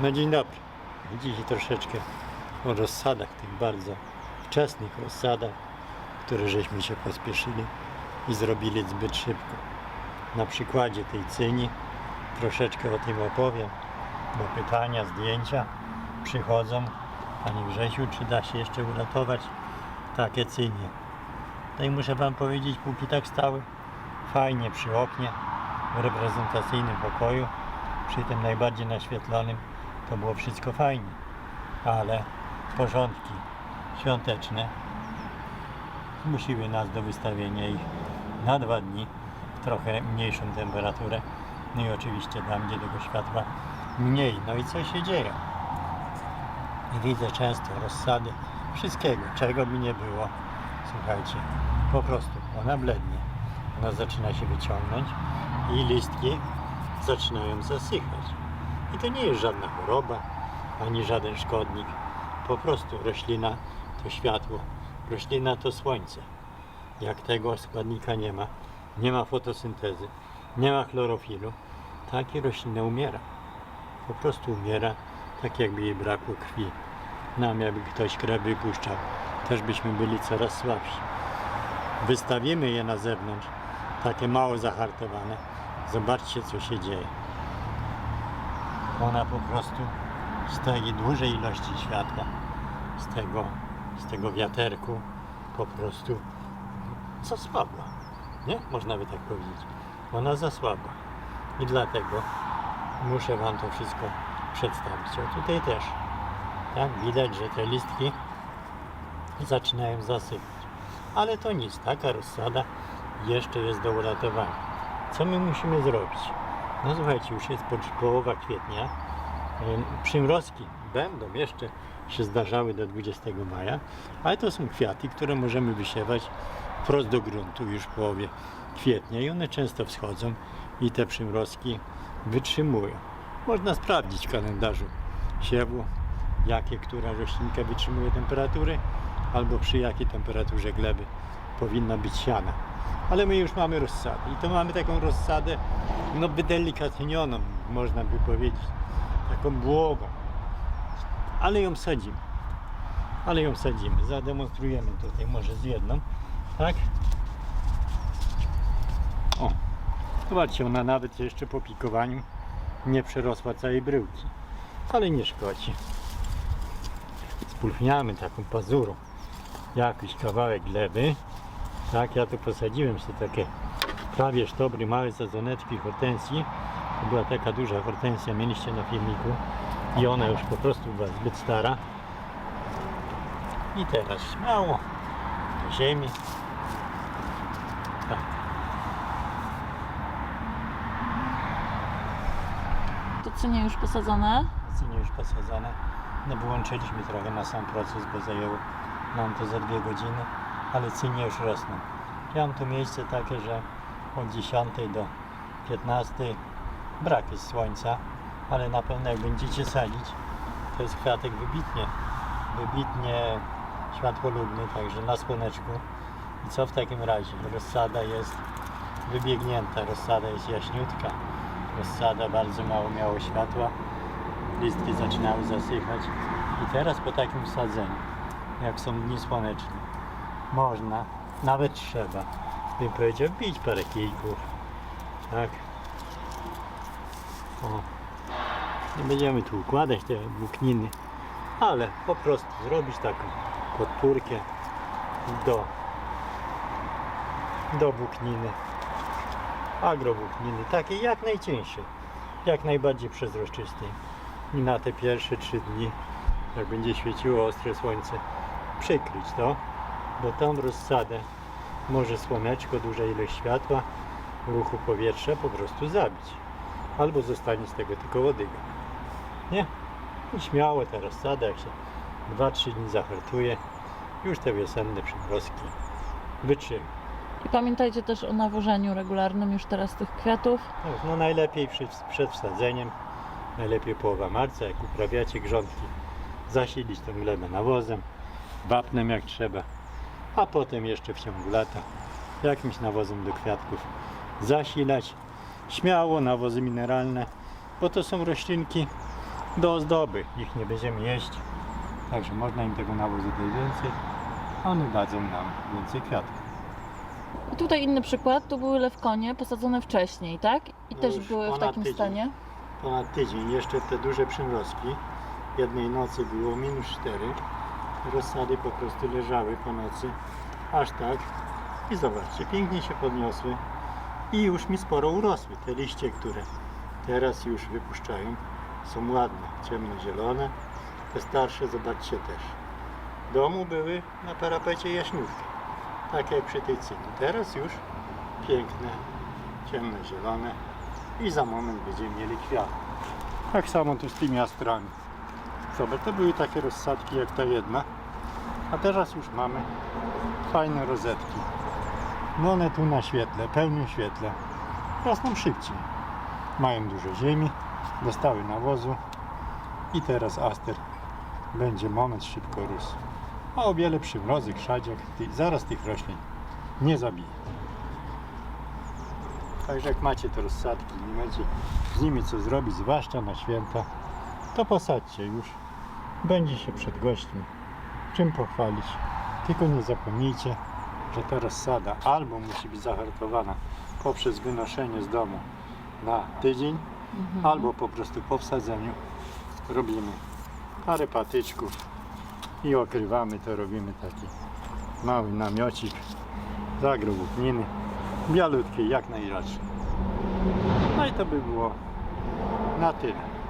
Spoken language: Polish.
No dzień dobry. Dzisiaj troszeczkę o rozsadach, tych bardzo wczesnych rozsadach, które żeśmy się pospieszyli i zrobili zbyt szybko. Na przykładzie tej cyni troszeczkę o tym opowiem, bo pytania, zdjęcia przychodzą. Pani Grzesiu, czy da się jeszcze uratować takie cynie? No i muszę Wam powiedzieć, póki tak stały fajnie przy oknie, w reprezentacyjnym pokoju, przy tym najbardziej naświetlonym, to było wszystko fajnie. Ale porządki świąteczne zmusiły nas do wystawienia ich na dwa dni w trochę mniejszą temperaturę. No i oczywiście tam, gdzie tego światła mniej. No i co się dzieje? Widzę często rozsady wszystkiego, czego by nie było. Słuchajcie, po prostu ona blednie. Ona zaczyna się wyciągnąć i listki zaczynają zasychać. I to nie jest żadna choroba, ani żaden szkodnik. Po prostu roślina to światło, roślina to słońce. Jak tego składnika nie ma, nie ma fotosyntezy, nie ma chlorofilu, takie roślina umiera. Po prostu umiera, tak jakby jej brakło krwi. Nam jakby ktoś krew wypuszczał, też byśmy byli coraz słabsi. Wystawimy je na zewnątrz, takie mało zahartowane. Zobaczcie, co się dzieje. Ona po prostu z tej dużej ilości światła, z tego, z tego wiaterku, po prostu zasłabła. Nie? Można by tak powiedzieć. Ona zasłabła. I dlatego muszę Wam to wszystko przedstawić. O tutaj też. Tak? Widać, że te listki zaczynają zasypać. Ale to nic, taka rozsada jeszcze jest do uratowania. Co my musimy zrobić? No słuchajcie, już jest po- połowa kwietnia. Ym, Przymrozki będą jeszcze się zdarzały do 20 maja, ale to są kwiaty, które możemy wysiewać wprost do gruntu już w połowie kwietnia i one często wschodzą i te przymrozki wytrzymują. Można sprawdzić w kalendarzu siewu, jakie która roślinka wytrzymuje temperatury albo przy jakiej temperaturze gleby powinna być siana. Ale my już mamy rozsadę i to mamy taką rozsadę no wydelikatnioną, można by powiedzieć, taką błogą. Ale ją sadzimy. Ale ją sadzimy. Zademonstrujemy tutaj może z jedną. Tak? O. Zobaczcie, ona nawet jeszcze po pikowaniu nie przerosła całej bryłki. Ale nie szkodzi. Spulchniamy taką pazurą jakiś kawałek gleby. Tak, ja tu posadziłem sobie takie prawie sztobry, małe sadzoneczki hortensji. To była taka duża hortensja, mieliście na filmiku. I ona już po prostu była zbyt stara. I teraz śmiało do ziemi. Tak. To cynie już posadzone. Cynie już posadzone. No wyłączyliśmy trochę na sam proces, bo zajęło nam to za dwie godziny, ale cynie już rosną. Ja mam tu miejsce takie, że od 10 do 15 brak jest słońca, ale na pewno jak będziecie sadzić, to jest kwiatek wybitnie, wybitnie światłolubny, także na słoneczku. I co w takim razie? Rozsada jest wybiegnięta, rozsada jest jaśniutka, rozsada bardzo mało miało światła, listki zaczynały zasychać i teraz po takim sadzeniu, jak są dni słoneczne, można, nawet trzeba, bym powiedział, bić parę kijków, tak, o, nie będziemy tu układać te włókniny, ale po prostu zrobić taką podpórkę do, do włókniny, agrowłókniny, takiej jak najcieńszej, jak najbardziej przezroczystej i na te pierwsze trzy dni, jak będzie świeciło ostre słońce, przykryć to, bo tą rozsadę może słoneczko, duża ilość światła, ruchu powietrza po prostu zabić. Albo zostanie z tego tylko łodyga. Nie? I śmiało ta rozsada, jak się 2-3 dni zahartuje, już te wiosenne przymrozki wytrzyma. I pamiętajcie też o nawożeniu regularnym już teraz tych kwiatów. Tak, No najlepiej przed, przed wsadzeniem, najlepiej połowa marca, jak uprawiacie grządki, zasilić tą glebę nawozem, wapnem jak trzeba, a potem jeszcze w ciągu lata jakimś nawozem do kwiatków zasilać. Śmiało nawozy mineralne, bo to są roślinki do ozdoby. Ich nie będziemy jeść, także można im tego nawozu dać więcej, a one dadzą nam więcej kwiatków. I tutaj inny przykład, tu były lewkonie posadzone wcześniej, tak? I No też były w takim tydzień. stanie. Ponad tydzień, jeszcze te duże przymrozki. Jednej nocy było minus 4. Rozsady po prostu leżały po nocy, aż tak. I zobaczcie, pięknie się podniosły i już mi sporo urosły. Te liście, które teraz już wypuszczają, są ładne, ciemnozielone. Te starsze, zobaczcie też. W domu były na parapecie jaśniówki, tak jak przy tej cynie. Teraz już piękne, ciemnozielone i za moment będziemy mieli kwiat. Tak samo tu z tymi astrami. Zobacz, to były takie rozsadki jak ta jedna, a teraz już mamy fajne rozetki. No one tu na świetle, pełnym świetle, rosną szybciej. Mają dużo ziemi, dostały nawozu i teraz aster będzie moment szybko rósł. A o wiele przymrozy, krzadziak, ty, zaraz tych roślin nie zabije. Także jak macie te rozsadki, nie macie z nimi co zrobić, zwłaszcza na święta, to posadźcie już. Będzie się przed gośćmi czym pochwalić. Tylko nie zapomnijcie, że ta rozsada albo musi być zahartowana poprzez wynoszenie z domu na tydzień, Mhm. albo po prostu po wsadzeniu robimy parę patyczków i okrywamy to, robimy taki mały namiocik z agrowłókniny, bialutkiej jak najraczej. No i to by było na tyle.